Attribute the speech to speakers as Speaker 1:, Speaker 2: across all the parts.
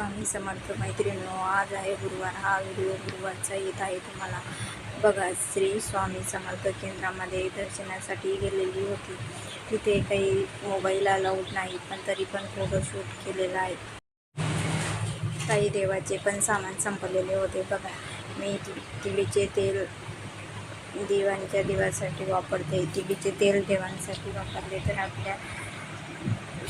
Speaker 1: स्वामी समर्थ मैत्रिणींनो आज आहे गुरुवार. हा व्हिडिओ गुरुवारचा येत आहे तुम्हाला. बघा श्री स्वामी समर्थ केंद्रामध्ये दर्शनासाठी गेलेली होती. तिथे काही मोबाईल अलाउड नाही पण तरी पण फोटोशूट केलेला आहे. काही देवाचे पण सामान संपलेले होते. बघा मी तिळीचे तेल देवांच्या दिवासाठी वापरते. तिळीचे तेल देवांसाठी वापरले तर आपल्या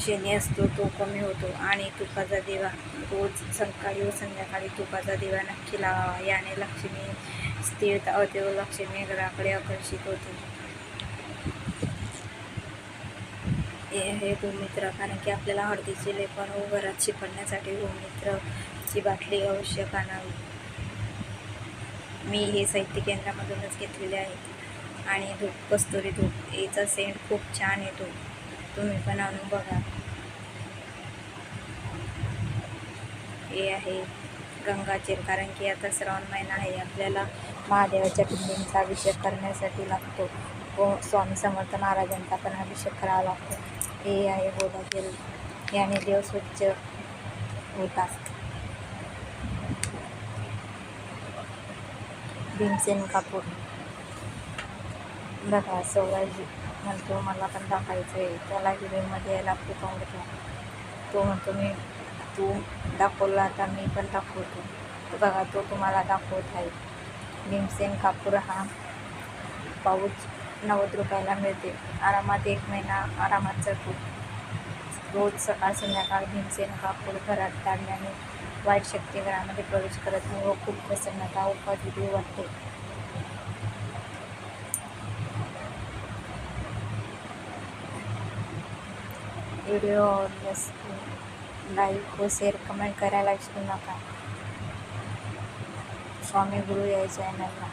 Speaker 1: शेणी असतो तो कमी होतो आणि तुपाचा दिवा रोज सकाळी व संध्याकाळी तुपाचा दिवा नक्की लावावा. याने लक्ष्मी स्थिर होते व लक्ष्मी घराकडे आकर्षित होते. हे गोमित्र कारण की आपल्याला हळदीचे लेपन व घरात शिपडण्यासाठी गोमित्रची बाटली आवश्यक आणावी मी हे साहित्य केंद्रामधूनच घेतलेले आहे. आणि धूप कस्तुरी धूप याचा सेंट खूप छान येतो. तुम्ही पण आणून बघा. हे आहे गंगाचेर. कारण की आता श्रावण महिना आहे आपल्याला महादेवाच्या पिंडींचा अभिषेक करण्यासाठी लागतो. व स्वामी समर्थ महाराजांचा पण अभिषेक करावा लागतो. हे आहे गोदाचेर याने देव स्वच्छ होतात. भीमसेन कापूर. बघा सौराजी म्हणतो मला पण दाखवायचं आहे त्याला हिरोईनमध्ये यायला खूप आवडतो तो म्हणतो मी तू दाखवला आता मी पण दाखवतो. बघा तो तुम्हाला दाखवत आहे. भीमसेन कापूर हा पाऊच नव्वद रुपयाला मिळते. आरामात एक महिना आरामात जातो रोज सकाळ संध्याकाळ भीमसेन कापूर घरात काढल्याने वाईट शक्ती घरामध्ये प्रवेश करत नाही व खूप प्रसन्नता उपाधी वाटते व्हिडिओ लाईक व शेअर कमेंट करायला विसरू नका. स्वामी गुरु या चॅनलला